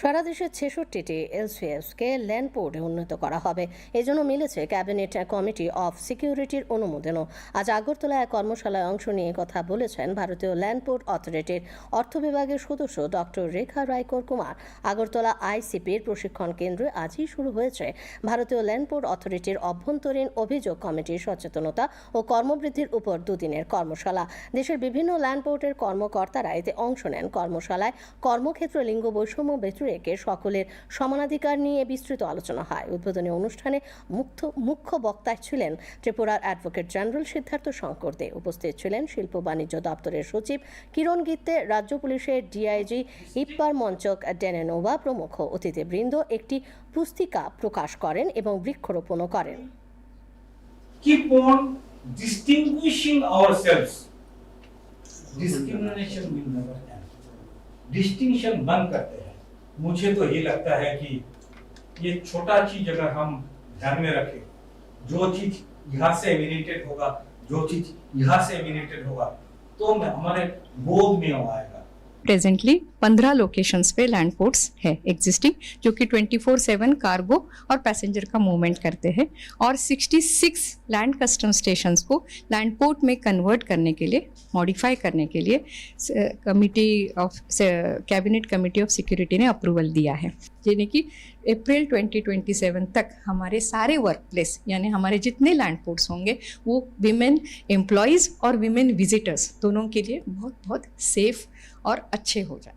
সারা দেশের ছেষট্টিটি এলসিএসকে ল্যান্ড পোর্টে উন্নীত করা হবে। এজন্য মিলেছে ক্যাবিনেট কমিটি অফ সিকিউরিটির অনুমোদনও। আজ আগরতলা এক কর্মশালায় অংশ নিয়ে কথা বলেছেন ভারতীয় ল্যান্ড পোর্ট অথরিটির অর্থ বিভাগের সদস্য ডক্টর রেখা রায়কর কুমার। আগরতলা আইসিপির প্রশিক্ষণ কেন্দ্রে আজই শুরু হয়েছে। ভারতীয় ল্যান্ড পোর্ট অথরিটির অভ্যন্তরীণ অভিযোগ কমিটির সচেতনতা ও কর্মবৃদ্ধির উপর দুদিনের কর্মশালা। দেশের বিভিন্ন ল্যান্ড পোর্টের কর্মকর্তারা এতে অংশ নেন। কর্মশালায় কর্মক্ষেত্র, লিঙ্গ বৈষম্য ব্যতিরেকে সকলের সমানাধিকার নিয়ে বিস্তৃত আলোচনা হয় উদ্বোধনী অনুষ্ঠানে মুখ্য মুখ্য বক্তায় ছিলেন ত্রিপুরার অ্যাডভোকেট জেনারেল সিদ্ধার্থ শঙ্কর দে উপস্থিত ছিলেন শিল্প বাণিজ্য দপ্তরের সচিব কিরণ গিত্তে রাজ্য পুলিশের ডিআইজি ইপ্পার মঞ্চক ডেনেনোভা প্রমুখ অতিথিবৃন্দ একটি পুস্তিকা প্রকাশ করেন এবং বৃক্ষরোপণও করেন keep on distinguishing ourselves. Discrimination will never end. Distinction बंद करते हैं मुझे तो ये लगता है कि ये छोटा चीज़ अगर हम ध्यान में रखें, जो चीज़ यहाँ से एमिनेटेड होगा, जो चीज़ यहाँ से एमिनेटेड होगा तो हमारे बोध में आएगा। प्रेजेंटली 15 लोकेशंस पे लैंड पोर्ट्स है एग्जिस्टिंग जो कि 24/7 कार्गो और पैसेंजर का मूवमेंट करते हैं और 66 लैंड कस्टम स्टेशंस को लैंड पोर्ट में कन्वर्ट करने के लिए मॉडिफाई करने के लिए committee of cabinet committee of security ने अप्रूवल दिया है। यानी कि अप्रैल 2027 तक हमारे सारे वर्क प्लेस यानी हमारे जितने लैंड पोर्ट्स होंगे, वो विमेन एम्प्लॉयज़ और विमेन विजिटर्स दोनों के लिए बहुत बहुत सेफ़ और अच्छे हो जाए।